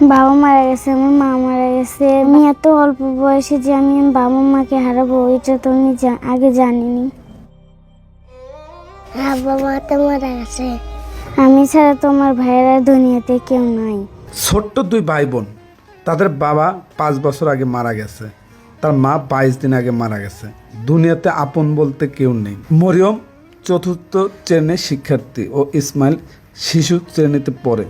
বাবা মারা গেছে আমার মা মারা গেছে। আমি এত অল্প বয়সে যে আমি বাবা মাকে হারাবো এটা তো আমি আগে জানিনি। বাবা তো মারা গেছে। আমি ছাড়া তো আমার ভাইয়েরা দুনিয়াতে কেউ নাই। ছোট্ট দুই ভাই বোন তাদের বাবা পাঁচ বছর আগে মারা গেছে। তার মা বাইশ দিন আগে মারা গেছে। দুনিয়াতে আপন বলতে কেউ নেই। মরিয়ম চতুর্থ শ্রেণির শিক্ষার্থী ও ইসমাইল শিশু শ্রেণীতে পড়ে।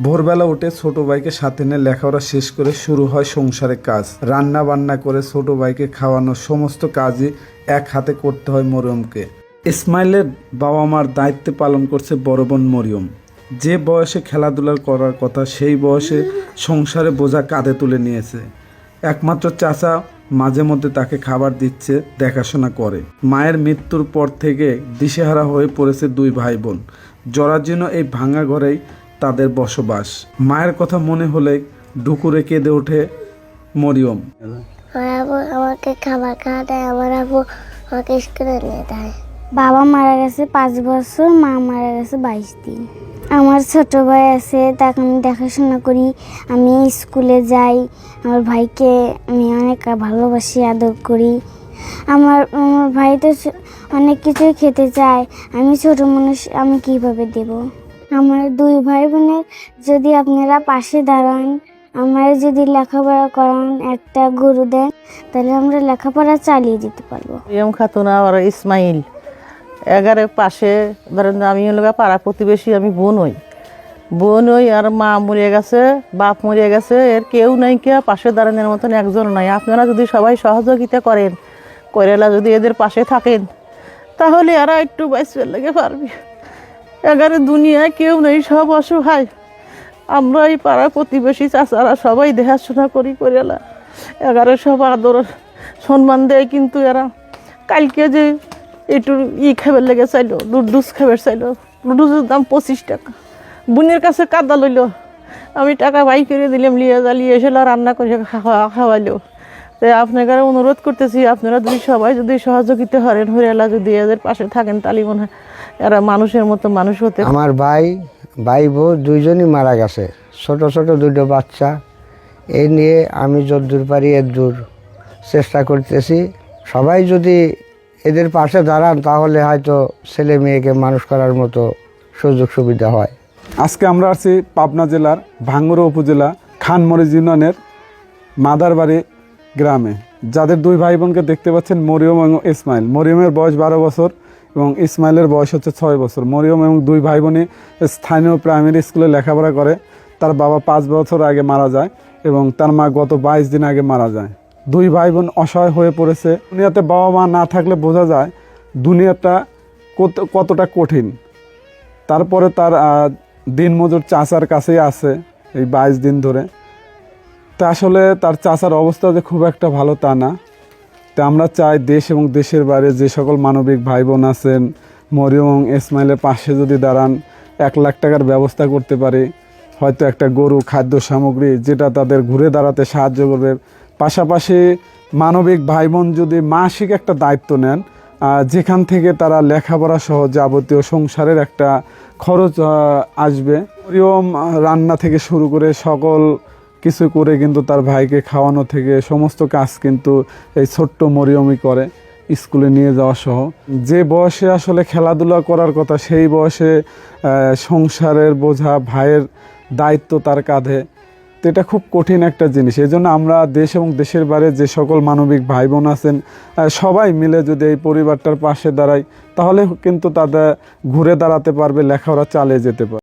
ভোরবেলা উঠে ছোট ভাইকে সাথে নিয়ে লেখাপড়া শেষ করে শুরু হয় সংসারের কাজ। রান্না বান্না করে ছোট ভাইকে খাওয়ানো সমস্ত কাজই এক হাতে করতে হয় মরিয়মকে। ইসমাইলের বাবা মার দায়িত্ব পালন করছে বড় বোন মরিয়ম। যে বয়সে খেলাধুলা করার কথা সেই বয়সে সংসারে বোঝা কাঁধে তুলে নিয়েছে। একমাত্র চাচা মাঝে মধ্যে তাকে খাবার দিচ্ছে, দেখাশোনা করে। মায়ের মৃত্যুর পর থেকে দিশেহারা হয়ে পড়েছে দুই ভাই বোন। জরাজীর্ণ এই ভাঙা ঘরেই তাদের বসবাস। মায়ের কথা মনে হলে ডুকুরে কেঁদে ওঠে মরিয়ম। আমাকে খাবার খাওয়া দেয় আমার আবু আমাকে স্কুলে নিয়ে দেয় বাবা মারা গেছে পাঁচ বছর মা মারা গেছে বাইশ দিন। আমার ছোট ভাই আছে তাকে আমি দেখাশোনা করি। আমি স্কুলে যাই আমার ভাইকে আমি অনেক ভালোবাসি আদর করি। আমার আমার ভাই তো অনেক কিছুই খেতে চায়। আমি ছোট মানুষ আমি কীভাবে দেব? আমার দুই ভাই বোনের যদি আপনারা পাশে দাঁড়ান, আমার যদি লেখাপড়া করান একটা গুরু দেন, তাহলে আমরা লেখাপড়া চালিয়ে যেতে পারব। এম খাতুন আর ইসমাইল, এগারে পাশে, ধরেন আমি হলো পাড়া প্রতিবেশী, আমি বোন হই। বোন হই আর মা মরে গেছে, বাপ মরে গেছে, এর কেউ নাই কে পাশে দাঁড়ানোর মতন একজন নাই। আপনারা যদি সবাই সহযোগিতা করেন করেলা যদি এদের পাশে থাকেন, তাহলে এরা একটু বাইসের লেগে পারবে। এগারে দুনিয়ায় কেউ নেই, সব অসহায়। আমরা এই পাড়া প্রতিবেশী চাচারা সবাই দেখাশোনা করি করেলা এগারে সব আদর, সম্মান দেয় কিন্তু এরা। কালকে যে একটু ই খাবার লেগে চাইলো লুডুস খাবার চাইলো লুডুসের দাম পঁচিশ টাকা। বোনের কাছে কাদা লইল। আমি টাকা বাই করে দিলাম, লিয়ে যা, লিয়ে এসে রান্না করে খাওয়া খাওয়াইলো। তো আপনাকে অনুরোধ করতেছি আপনারা যদি সবাই যদি সহযোগিতা করেন হরিয়ালা যদি এদের পাশে থাকেন তাহলে মনে হয় এরা মানুষের মতো মানুষ হতে আমার ভাই ভাই বউ দুইজনই মারা গেছে। ছোট ছোট দুটো বাচ্চা। এই নিয়ে আমি যদ্দূর পারি এদূর চেষ্টা করতেছি। সবাই যদি এদের পাশে দাঁড়ান তাহলে হয়তো ছেলে মেয়েকে মানুষ করার মতো সুযোগ সুবিধা হয়। আজকে আমরা আছি পাবনা জেলার ভাঙ্গুড়া উপজেলা খানমরিজ ইউনিয়নের মাদারবাড়ি গ্রামে। যাদের দুই ভাই বোনকে দেখতে পাচ্ছেন, মরিয়ম এবং ইসমাইল। মরিয়মের বয়স বারো বছর এবং ইসমাইলের বয়স হচ্ছে ছয় বছর। মরিয়ম এবং দুই ভাই বোনই স্থানীয় প্রাইমারি স্কুলে লেখাপড়া করে। তার বাবা পাঁচ বছর আগে মারা যায় এবং তার মা গত বাইশ দিন আগে মারা যায়। দুই ভাই বোন অসহায় হয়ে পড়েছে। দুনিয়াতে বাবা মা না থাকলে বোঝা যায় দুনিয়াটা কত, কতটা কঠিন। তারপরে তার দিনমজুর চাচার কাছেই আছে এই বাইশ দিন ধরে। তা আসলে তার চাচার অবস্থা যে খুব একটা ভালো তা না। তা আমরা চাই দেশ এবং দেশের বাইরে যে সকল মানবিক ভাই বোন আছেন, মরিয়ম এবং ইসমাইলের পাশে যদি দাঁড়ান, এক লাখ টাকার ব্যবস্থা করতে পারি। হয়তো একটা গরু, খাদ্য সামগ্রী যেটা তাদের ঘুরে দাঁড়াতে সাহায্য করবে। পাশাপাশি মানবিক ভাই বোন যদি মাসিক একটা দায়িত্ব নেন যেখান থেকে তারা লেখাপড়া সহ যাবতীয় সংসারের একটা খরচ আসবে। মরিয়ম রান্না থেকে শুরু করে সকল কিছু করে কিন্তু তার ভাইকে খাওয়ানো থেকে সমস্ত কাজ কিন্তু এই ছোট্ট মরিয়মই করে স্কুলে নিয়ে যাওয়া সহ। যে বয়সে আসলে খেলাধুলা করার কথা, সেই বয়সে সংসারের বোঝা, ভাইয়ের দায়িত্ব তার কাঁধে, তো এটা খুব কঠিন একটা জিনিস। এই জন্য আমরা দেশ এবং দেশের বাইরে যে সকল মানবিক ভাই বোন আছেন সবাই মিলে যদি এই পরিবারটার পাশে দাঁড়াই, তাহলে কিন্তু তাদের ঘুরে দাঁড়াতে পারবে, লেখাপড়া চালিয়ে যেতে পারবে।